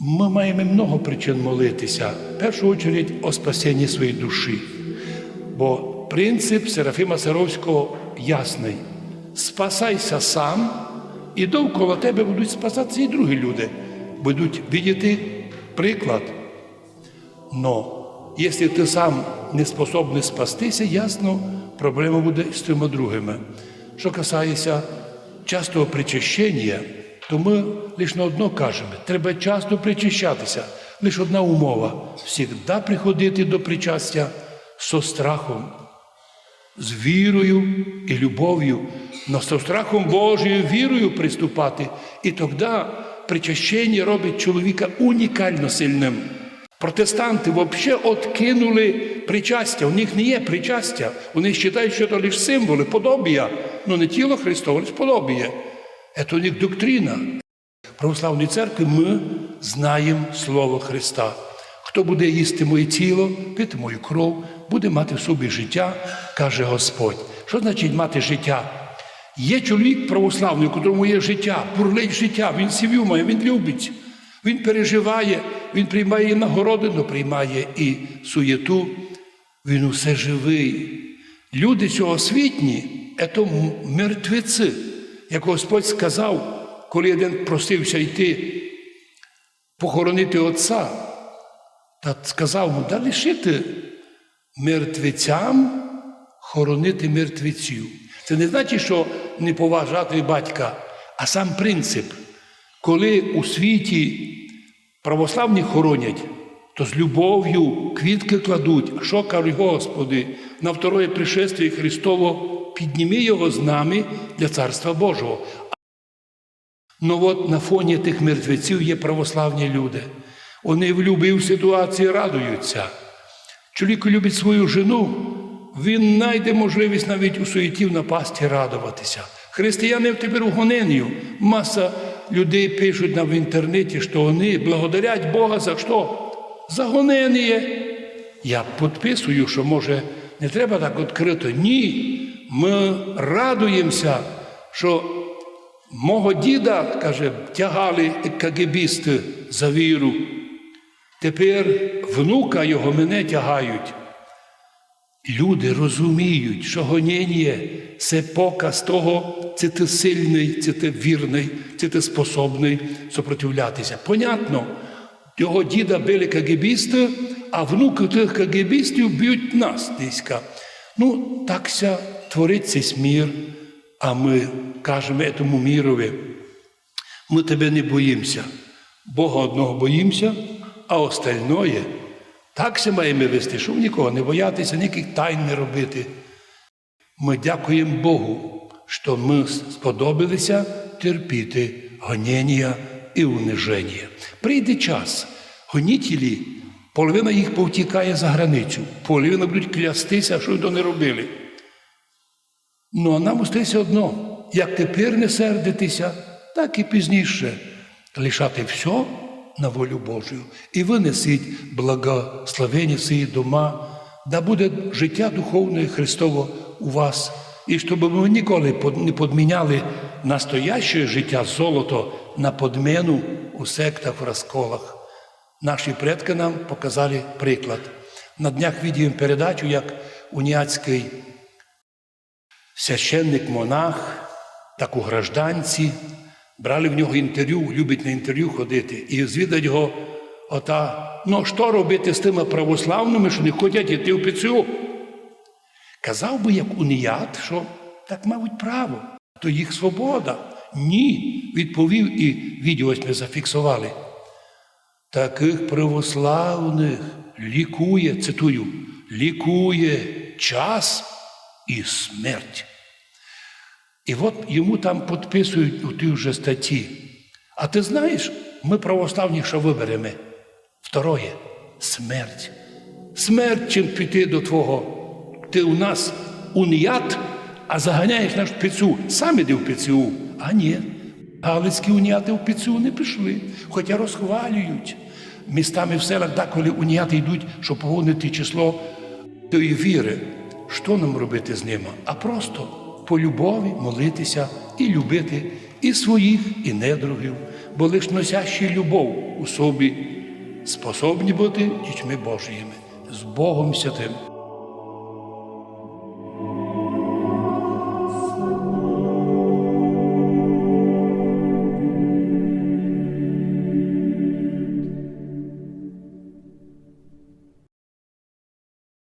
Ми маємо много причин молитися. В першу чергу о спасенні своєї душі. Бо принцип Серафима Саровського ясний: спасайся сам, і довкола тебе будуть спасатися і другі люди, будуть бачити приклад. Но якщо ти сам не способний спастися, ясно, проблема буде з тими другими. Що касається частого причащення, то ми лише на одно кажемо: треба часто причащатися. Лише одна умова завжди приходити до причастя со страхом, з вірою і любов'ю, но со страхом Божою вірою приступати. І тоді причащення робить чоловіка унікально сильним. Протестанти взагалі откинули причастя. У них не є причастя. Вони вважають, що це лише символи, подобія. Ну не тіло Христове, лише подобіє. Це у них доктрина. В православній церкві ми знаємо Слово Христа. Хто буде їсти моє тіло, пити мою кров, буде мати в собі життя, каже Господь. Що значить мати життя? Є чоловік православний, у котрому є життя, бурлить життя, він сім'ю має, він любить, він переживає, він приймає і нагороди, але приймає і суєту. Він усе живий. Люди цього світні це мертвеці. Як Господь сказав, коли один просився йти похоронити отця, та сказав йому, да лишити мертвецям хоронити мертвеців. Це не значить, що не поважати батька, а сам принцип. Коли у світі православні хоронять, то з любов'ю квітки кладуть, що кажуть, Господи, на второе пришествие Христово підніми його з нами для Царства Божого. Ну от на фоні тих мертвеців є православні люди. Вони в любій ситуації радуються. Чоловік любить свою жену, він знайде можливість навіть у суєті напасті радуватися. Християни тепер у гоненню. Маса людей пишуть нам в інтернеті, що вони благодарять Бога за що? За гонення. Я підписую, що може не треба так відкрито. Ні. Ми радуємося, що мого діда, каже, тягали кагебісти за віру. Тепер внука його мене тягають. Люди розуміють, що гоніння – це показ того, це ти сильний, це ти вірний, це ти способний сопротивлятися. Понятно, його діда били кагебісти, а внуки тих кагебістів б'ють нас диська. Ну, такся творить цей мір, а ми кажемо этому мірові, ми тебе не боїмося. Бога одного боїмося, а остальное так се маємо вести, щоб нікого не боятися, ніяких тайн не робити. Ми дякуємо Богу, що ми сподобалися терпіти гоніння і униження. Прийде час, гонітелі, половина їх повтікає за границю, половина будуть клястися, що то не робили. Ну, а нам остається одно, як тепер не сердитися, так і пізніше лишати все на волю Божою. І винесіть благословення свої дома, да буде життя духовне Христово у вас. І щоб ми ніколи не подміняли настояще життя золото на подмену у сектах, в розколах. Наші предки нам показали приклад. На днях віддіємо передачу, як уніатський священник-монах, так у гражданці, брали в нього інтерв'ю, любить на інтерв'ю ходити, і звідать його ота, ну що робити з тими православними, що не хочуть йти в ПЦУ? Казав би, як уніят, що так, мабуть, право, то їх свобода. Ні, відповів і відео ось ми зафіксували. Таких православних лікує, цитую, лікує час і смерть. І от йому там підписують у тій вже статті. А ти знаєш, ми православні що виберемо? Второє смерть. Смерть, чим піти до твого. Ти у нас уніят, а заганяєш наш ПЦУ. Сам іди в ПЦУ. А ні. Галицькі уніяти в ПЦУ не пішли, хоча розхвалюють. Містами в селах, деколи уніяти йдуть, щоб поводити число тої віри. Що нам робити з ними? А просто по любові молитися і любити і своїх, і недругів. бо лиш носящі любов у собі способні бути дітьми Божиїми, з Богом Святим.